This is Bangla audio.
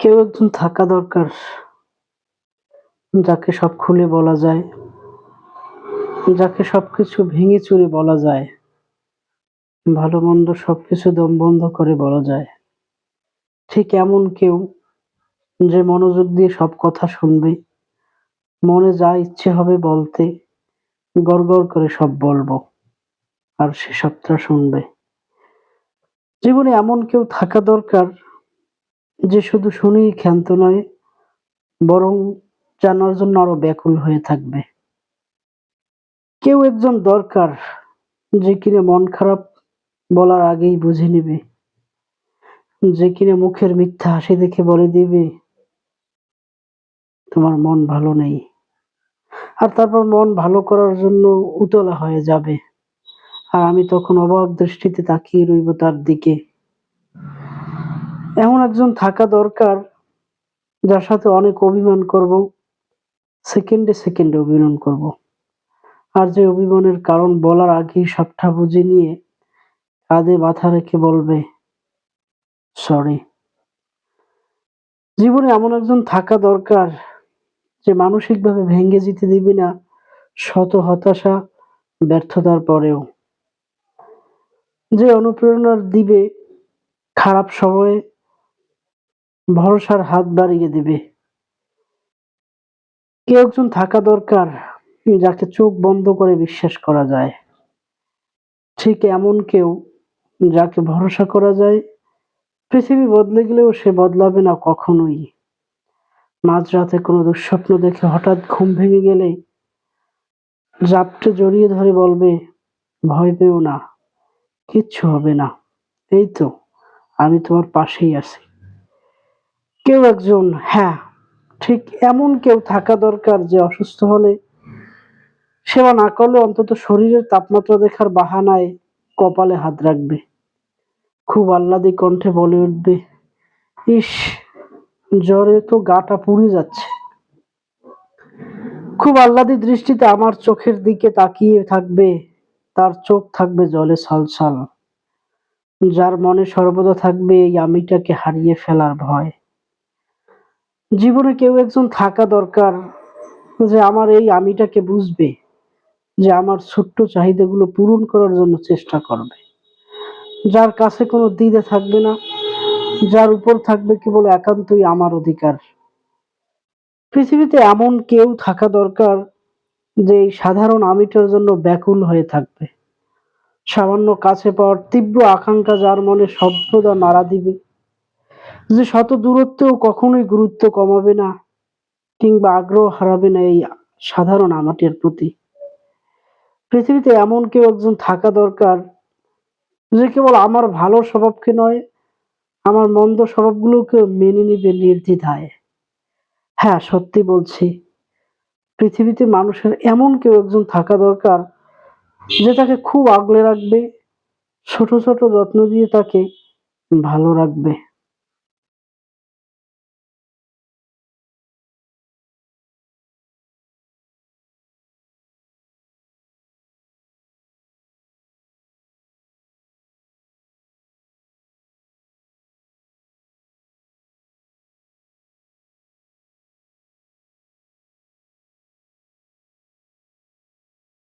কেউ একজন থাকা দরকার, যাকে সব খুলে বলা যায়, যাকে সবকিছু ভেঙে চুরে বলা যায়, ভালো মন্দ সবকিছু দম বন্ধ করে বলা যায়। ঠিক এমন কেউ যে মনোযোগ দিয়ে সব কথা শুনবে, মনে যা ইচ্ছে হবে বলতে গড়গড় করে সব বলব, আর সে সবটা শুনবে। জীবনে এমন কেউ থাকা দরকার যে শুধু শুনেই ক্ষান্ত নয়, বরং জানার জন্য আরও ব্যাকুল হয়ে থাকবে। কেউ একজন দরকার যে কিনা মন খারাপ বলার আগেই বুঝে নেবে, যে কিনা মুখের মিথ্যা হাসি দেখে বলে দিবে, তোমার মন ভালো নেই। আর তারপর মন ভালো করার জন্য উতলা হয়ে যাবে। আর আমি তখন অবাক দৃষ্টিতে তাকিয়ে রইব তার দিকে। এমন একজন থাকা দরকার যার সাথে অনেক অভিমান করব সেকেন্ডে সেকেন্ডে অভিমান করব। আর যে অভিমানের কারণ বলার আগেই সবটা বুঝে নিয়ে কাঁধে মাথা রেখে বলবে সরি জীবনে এমন একজন থাকা দরকার যে মানসিকভাবে ভেঙে যেতে দিবে না, শত হতাশা, ব্যর্থতার পরেও। যে অনুপ্রেরণার দিবে খারাপ সময়ে ভরসার হাত বাড়িয়ে দিবে। কেউ একজন থাকা দরকার যাকে চোখ বন্ধ করে বিশ্বাস করা যায়। ঠিক এমন কেউ যাকে ভরসা করা যায়। পৃথিবী বদলে গেলেও সে বদলাবে না কখনোই। মাঝরাতে কোনো দুঃস্বপ্ন দেখে হঠাৎ ঘুম ভেঙে গেলে জাপটে জড়িয়ে ধরে বলবে, ভয় পেও না, কিচ্ছু হবে না। এই তো, আমি তোমার পাশেই আছি। কেউ একজন হ্যাঁ ঠিক এমন কেউ থাকা দরকার যে অসুস্থ হলে সেবা না করলে অন্তত শরীরের তাপমাত্রা দেখার বাহানায় কপালে হাত রাখবে। খুব আহ্লাদি কণ্ঠে বলে উঠবে, ইস, জ্বরে তো গাটা পুড়ে যাচ্ছে। খুব আহ্লাদি দৃষ্টিতে আমার চোখের দিকে তাকিয়ে থাকবে, তার চোখ থাকবে জলে ছলছল, যার মনে সর্বদা থাকবে এই আমিটাকে হারিয়ে ফেলার ভয়। জীবনে কেউ একজন থাকা দরকার যে আমার এই আমিটাকে বুঝবে, যে আমার ছোট্ট চাহিদাগুলো পূরণ করার জন্য চেষ্টা করবে। যার কাছে কোনো দ্বিধা থাকবে না, যার উপর থাকবে কেবল একান্তই আমার অধিকার। পৃথিবীতে এমন কেউ থাকা দরকার যে এই সাধারণ আমিটার জন্য ব্যাকুল হয়ে থাকবে। সামান্য কাছে পাওয়ার তীব্র আকাঙ্ক্ষা যার মনে সভ্যতা নাড়া দিবে। যে শত দূরত্বেও কখনোই গুরুত্ব কমাবে না কিংবা আগ্রহ হারাবে না এই সাধারণ আমাটির প্রতি। পৃথিবীতে এমন কেউ একজন থাকা দরকার যে কেবল আমার ভালো স্বভাবকে নয়, আমার মন্দ স্বভাবগুলোকে মেনে নিবে নির্দ্বিধায়। হ্যাঁ সত্যি বলছি, পৃথিবীতে মানুষের এমন কেউ একজন থাকা দরকার যে তাকে খুব আগলে রাখবে, ছোট ছোট যত্ন দিয়ে তাকে ভালো রাখবে।